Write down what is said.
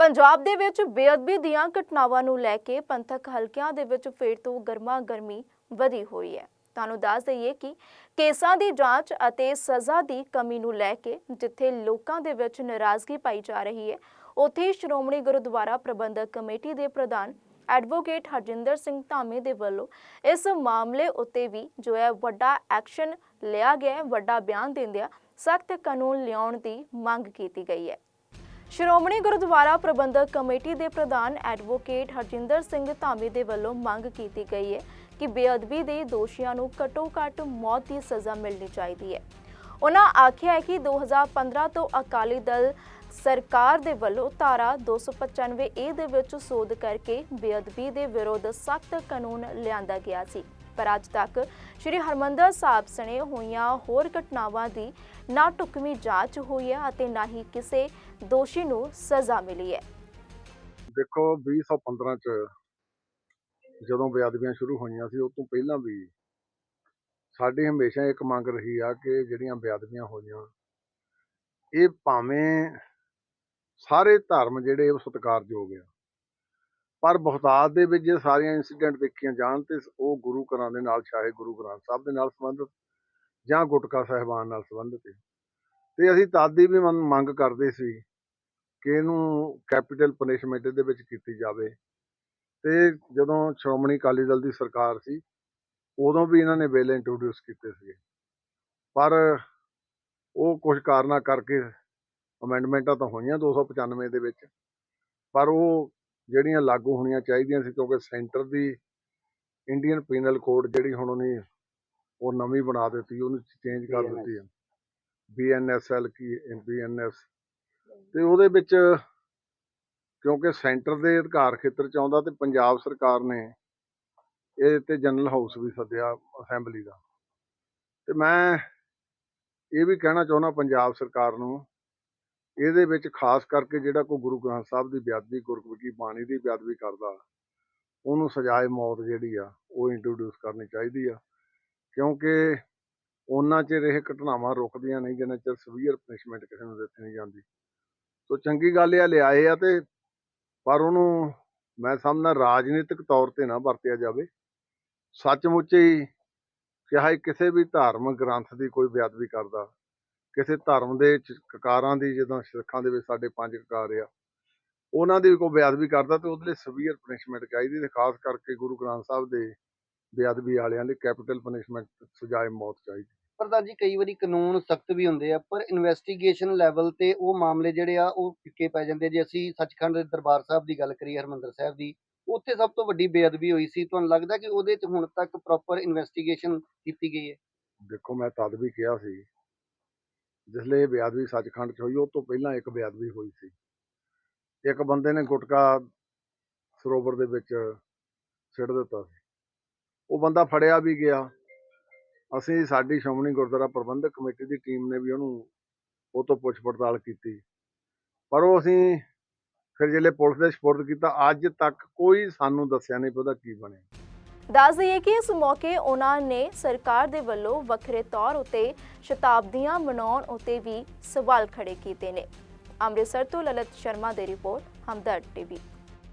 ਪੰਜਾਬ ਦੇ ਵਿੱਚ ਬੇਅਦਬੀ ਦੀਆਂ ਘਟਨਾਵਾਂ ਨੂੰ ਲੈ ਕੇ ਪੰਥਕ ਹਲਕਿਆਂ ਦੇ ਵਿੱਚ ਫੇਰ ਤੋਂ ਗਰਮਾ ਗਰਮੀ ਵਧੀ ਹੋਈ ਹੈ। ਤੁਹਾਨੂੰ ਦੱਸ ਦਈਏ ਕਿ ਕੇਸਾਂ ਦੀ ਜਾਂਚ ਅਤੇ ਸਜ਼ਾ ਦੀ ਕਮੀ ਨੂੰ ਲੈ ਕੇ ਜਿੱਥੇ ਲੋਕਾਂ ਦੇ ਵਿੱਚ ਨਾਰਾਜ਼ਗੀ ਪਾਈ ਜਾ ਰਹੀ ਹੈ, ਉੱਥੇ ਸ਼੍ਰੋਮਣੀ ਗੁਰਦੁਆਰਾ ਪ੍ਰਬੰਧਕ ਕਮੇਟੀ ਦੇ ਪ੍ਰਧਾਨ ਐਡਵੋਕੇਟ ਹਰਜਿੰਦਰ ਸਿੰਘ ਧਾਮੇ ਦੇ ਵੱਲੋਂ ਇਸ ਮਾਮਲੇ ਉੱਤੇ ਵੀ ਜੋ ਹੈ ਵੱਡਾ ਐਕਸ਼ਨ ਲਿਆ ਗਿਆ ਹੈ, ਵੱਡਾ ਬਿਆਨ ਦਿੰਦਿਆਂ ਸਖਤ ਕਾਨੂੰਨ ਲਿਆਉਣ ਦੀ ਮੰਗ ਕੀਤੀ ਗਈ ਹੈ। ਸ਼੍ਰੋਮਣੀ ਗੁਰਦੁਆਰਾ ਪ੍ਰਬੰਧਕ ਕਮੇਟੀ ਦੇ ਪ੍ਰਧਾਨ ਐਡਵੋਕੇਟ ਹਰਜਿੰਦਰ ਸਿੰਘ ਧਾਮੀ ਦੇ ਵੱਲੋਂ ਮੰਗ ਕੀਤੀ ਗਈ ਹੈ ਕਿ ਬੇਅਦਬੀ ਦੇ ਦੋਸ਼ੀਆਂ ਨੂੰ ਘੱਟੋ-ਘੱਟ ਮੌਤ ਦੀ ਸਜ਼ਾ ਮਿਲਣੀ ਚਾਹੀਦੀ ਹੈ। ਉਹਨਾਂ ਆਖਿਆ ਹੈ ਕਿ 2015 ਤੋਂ ਅਕਾਲੀ ਦਲ ਸਰਕਾਰ ਦੇ ਵੱਲੋਂ ਧਾਰਾ 295 ਏ ਦੇ ਵਿੱਚ ਸੋਧ ਕਰਕੇ ਬੇਅਦਬੀ ਦੇ ਵਿਰੁੱਧ ਸਖਤ ਕਾਨੂੰਨ ਲਿਆਂਦਾ ਗਿਆ ਸੀ। ਪਰ ਅੱਜ ਤੱਕ ਸ੍ਰੀ ਹਰਮੰਦਰ ਸਾਹਿਬ ਸਣੇ ਹੋਈਆਂ ਹੋਰ ਘਟਨਾਵਾਂ ਦੀ ਨਾ ਢੁਕਵੀਂ ਜਾਂਚ ਹੋਈ ਹੈ ਅਤੇ ਨਾ ਹੀ ਕਿਸੇ ਦੋਸ਼ੀ ਨੂੰ ਸਜ਼ਾ ਮਿਲੀ ਹੈ। ਦੇਖੋ 2015 ਚ ਜਦੋਂ ਬੇਅਦਬੀਆਂ ਸ਼ੁਰੂ ਹੋਈਆਂ ਸੀ ਉਸ ਤੋਂ ਪਹਿਲਾਂ ਵੀ ਸਾਡੀ ਹਮੇਸ਼ਾ ਇੱਕ ਮੰਗ ਰਹੀ ਆ ਕਿ ਜਿਹੜੀਆਂ ਬੇਅਦਬੀਆਂ ਹੋਈਆਂ, ਇਹ ਭਾਵੇਂ ਸਾਰੇ ਧਰਮ ਜਿਹੜੇ ਉਹ ਸਤਿਕਾਰਯੋਗ ਆ। ਪਰ ਬਹੁਤਾਤ ਦੇ ਵਿੱਚ ਜੇ ਸਾਰੀਆਂ ਇਨਸੀਡੈਂਟ ਦੇਖੀਆਂ ਜਾਣ ਤੇ ਉਹ ਗੁਰੂ ਘਰਾਂ ਦੇ ਨਾਲ ਚਾਹੇ ਗੁਰੂ ਗ੍ਰੰਥ ਸਾਹਿਬ ਦੇ ਨਾਲ ਸੰਬੰਧਿਤ ਜਾਂ ਗੁਟਕਾ ਸਾਹਿਬਾਨ ਨਾਲ ਸੰਬੰਧਿਤ ਹੈ ਤੇ ਅਸੀਂ ਤਦ ਦੀ ਵੀ ਮੰਗ ਮੰਗ ਕਰਦੇ ਸੀ ਕਿ ਇਹਨੂੰ ਕੈਪੀਟਲ ਪਨਿਸ਼ਮੈਂਟ ਦੇ ਵਿੱਚ ਕੀਤੀ ਜਾਵੇ। ਤੇ ਜਦੋਂ ਸ਼੍ਰੋਮਣੀ ਅਕਾਲੀ ਦਲ ਦੀ ਸਰਕਾਰ ਸੀ, ਉਦੋਂ ਵੀ ਇਹਨਾਂ ਨੇ ਬਿੱਲ ਇੰਟਰੋਡਿਊਸ ਕੀਤੇ ਸੀ ਪਰ ਉਹ ਕੁਝ ਕਾਰਨਾਂ ਕਰਕੇ ਅਮੈਂਡਮੈਂਟਾਂ ਤਾਂ ਹੋਈਆਂ 295 ਦੇ ਵਿੱਚ, ਪਰ ਉਹ ਜਿਹੜੀਆਂ ਲਾਗੂ ਹੋਣੀਆਂ ਚਾਹੀਦੀਆਂ ਸੀ ਕਿਉਂਕਿ ਸੈਂਟਰ ਦੀ ਇੰਡੀਅਨ ਪੀਨਲ ਕੋਡ ਜਿਹੜੀ ਹੁਣ ਉਹਨੇ ਉਹ ਨਵੀਂ ਬਣਾ ਦਿੱਤੀ ਉਹਨੂੰ ਚੇਂਜ ਕਰ ਦਿੱਤੀ ਹੈ? ਬੀਐਨਐਸਐਲ ਕੀ ਬੀਐਨਐਸ ਤੇ ਉਹਦੇ ਵਿੱਚ ਕਿਉਂਕਿ ਸੈਂਟਰ ਦੇ ਅਧਿਕਾਰ ਖੇਤਰ ਚ ਆਉਂਦਾ ਤੇ ਪੰਜਾਬ ਸਰਕਾਰ ਨੇ ਇਹ ਤੇ ਜਨਰਲ ਹਾਊਸ ਵੀ ਸੱਦਿਆ ਅਸੈਂਬਲੀ ਦਾ। ਤੇ ਮੈਂ ਇਹ ਵੀ ਕਹਿਣਾ ਚਾਹੁੰਦਾ ਪੰਜਾਬ ਸਰਕਾਰ ਨੂੰ ਇਹਦੇ ਵਿੱਚ ਖਾਸ ਕਰਕੇ ਜਿਹੜਾ ਕੋਈ ਗੁਰੂ ਗ੍ਰੰਥ ਸਾਹਿਬ ਦੀ ਬੇਅਦਬੀ, ਗੁਰਮੁਖੀ ਬਾਣੀ ਦੀ ਬੇਅਦਬੀ ਕਰਦਾ, ਉਹਨੂੰ ਸਜ਼ਾਏ ਮੌਤ ਜਿਹੜੀ ਆ, ਉਹ ਇੰਟਰੋਡਿਊਸ ਕਰਨੀ ਚਾਹੀਦੀ ਆ। ਕਿਉਂਕਿ ਉਹਨਾਂ ਚਿਰ ਇਹ ਘਟਨਾਵਾਂ ਰੁਕਦੀਆਂ ਨਹੀਂ, ਜਿੰਨਾ ਚਿਰ ਸਵੀਅਰ ਪਨਿਸ਼ਮੈਂਟ ਕਿਸੇ ਨੂੰ ਦਿੱਤੀ ਨਹੀਂ ਜਾਂਦੀ। ਸੋ ਚੰਗੀ ਗੱਲ ਇਹ ਆ, ਲਿਆਏ ਆ ਤੇ ਪਰ ਉਹਨੂੰ ਮੈਂ ਸਮਝਦਾ ਰਾਜਨੀਤਿਕ ਤੌਰ ਤੇ ਨਾ ਵਰਤਿਆ ਜਾਵੇ। ਸੱਚਮੁੱਚ ਹੀ ਚਾਹੇ ਕਿਸੇ ਵੀ ਧਾਰਮਿਕ ਗ੍ਰੰਥ ਦੀ ਕੋਈ ਬੇਅਦਬੀ ਕਰਦਾ। ਕਿਸੇ ਧਰਮ ਦੇ ਕਕਾਰਾਂ ਦੀ ਜਦੋਂ ਸਿੱਖਾਂ ਦੇ ਵਿੱਚ ਸਾਡੇ ਪੰਜ ਕਕਾਰ ਆ ਉਹਨਾਂ ਦੀ ਕੋਈ ਬੇਅਦਬੀ ਕਰਦਾ ਤੇ ਉਹਦੇ ਲਈ ਸਵੀਅਰ ਪਨਿਸ਼ਮੈਂਟ ਚਾਹੀਦੀ ਤੇ ਖਾਸ ਕਰਕੇ ਗੁਰੂ ਗ੍ਰੰਥ ਸਾਹਿਬ ਦੇ ਬੇਅਦਬੀ ਵਾਲਿਆਂ ਲਈ ਕੈਪੀਟਲ ਪਨਿਸ਼ਮੈਂਟ ਸਜ਼ਾਏ ਮੌਤ ਚਾਹੀਦੀ। ਪ੍ਰਧਾਨ ਜੀ ਕਈ ਵਾਰੀ ਕਾਨੂੰਨ ਸਖਤ ਵੀ ਹੁੰਦੇ ਆ ਪਰ ਇਨਵੈਸਟੀਗੇਸ਼ਨ ਲੈਵਲ ਤੇ ਉਹ ਮਾਮਲੇ ਜਿਹੜੇ ਆ ਉਹ ਫਿੱਕੇ ਪੈ ਜਾਂਦੇ ਜੇ ਅਸੀਂ ਸੱਚਖੰਡ ਦੇ ਦਰਬਾਰ ਸਾਹਿਬ ਦੀ ਗੱਲ ਕਰੀਏ ਹਰਮੰਦਰ ਸਾਹਿਬ ਦੀ ਉੱਥੇ ਸਭ ਤੋਂ ਵੱਡੀ ਬੇਅਦਬੀ ਹੋਈ ਸੀ। ਤੁਹਾਨੂੰ ਲੱਗਦਾ ਕਿ ਉਹਦੇ 'ਚ ਹੁਣ ਤੱਕ ਪ੍ਰੋਪਰ ਇਨਵੈਸਟੀਗੇਸ਼ਨ ਕੀਤੀ ਗਈ ਹੈ? ਦੇਖੋ ਮੈਂ ਤਦ ਵੀ ਕਿਹਾ ਸੀ ਜਿਸਲੇ ਇਹ ਬੇਅਦਬੀ ਸੱਚਖੰਡ ਚ ਹੋਈ, ਉਹ ਤੋਂ ਪਹਿਲਾਂ ਇੱਕ ਬੇਅਦਬੀ ਹੋਈ ਸੀ। ਇੱਕ ਬੰਦੇ ਨੇ ਗੁਟਕਾ ਸਰੋਵਰ ਦੇ ਵਿੱਚ ਸਿੱਟ ਦਿੱਤਾ ਸੀ। ਉਹ ਬੰਦਾ ਫੜਿਆ ਵੀ ਗਿਆ। ਅਸੀਂ, ਸਾਡੀ ਸ਼੍ਰੋਮਣੀ ਗੁਰਦੁਆਰਾ ਪ੍ਰਬੰਧਕ ਕਮੇਟੀ ਦੀ ਟੀਮ ਨੇ ਵੀ ਉਹਨੂੰ ਉਹ ਤੋਂ ਪੁੱਛ ਪੜਤਾਲ ਕੀਤੀ। ਪਰ ਉਹ ਅਸੀਂ ਫਿਰ ਜਿਹੜੇ ਪੁਲਿਸ ਦੇ ਸਪੁਰਦ ਕੀਤਾ, ਅੱਜ ਤੱਕ ਕੋਈ ਸਾਨੂੰ ਦੱਸਿਆ ਨਹੀਂ ਪਤਾ ਕੀ ਬਣਿਆ। ਦੱਸ ਦਈਏ ਕਿ ਇਸ ਮੌਕੇ ਉਹਨਾਂ ਨੇ ਸਰਕਾਰ ਦੇ ਵੱਲੋਂ ਵੱਖਰੇ ਤੌਰ ਉਤੇ ਸ਼ਤਾਬਦੀਆਂ ਮਨਾਉਣ ਉਤੇ ਵੀ ਸਵਾਲ ਖੜੇ ਕੀਤੇ ਨੇ। ਅੰਮ੍ਰਿਤਸਰ ਤੋਂ ਲਲਿਤ ਸ਼ਰਮਾ ਦੀ ਰਿਪੋਰਟ, ਹਮਦਰਦ ਟੀਵੀ।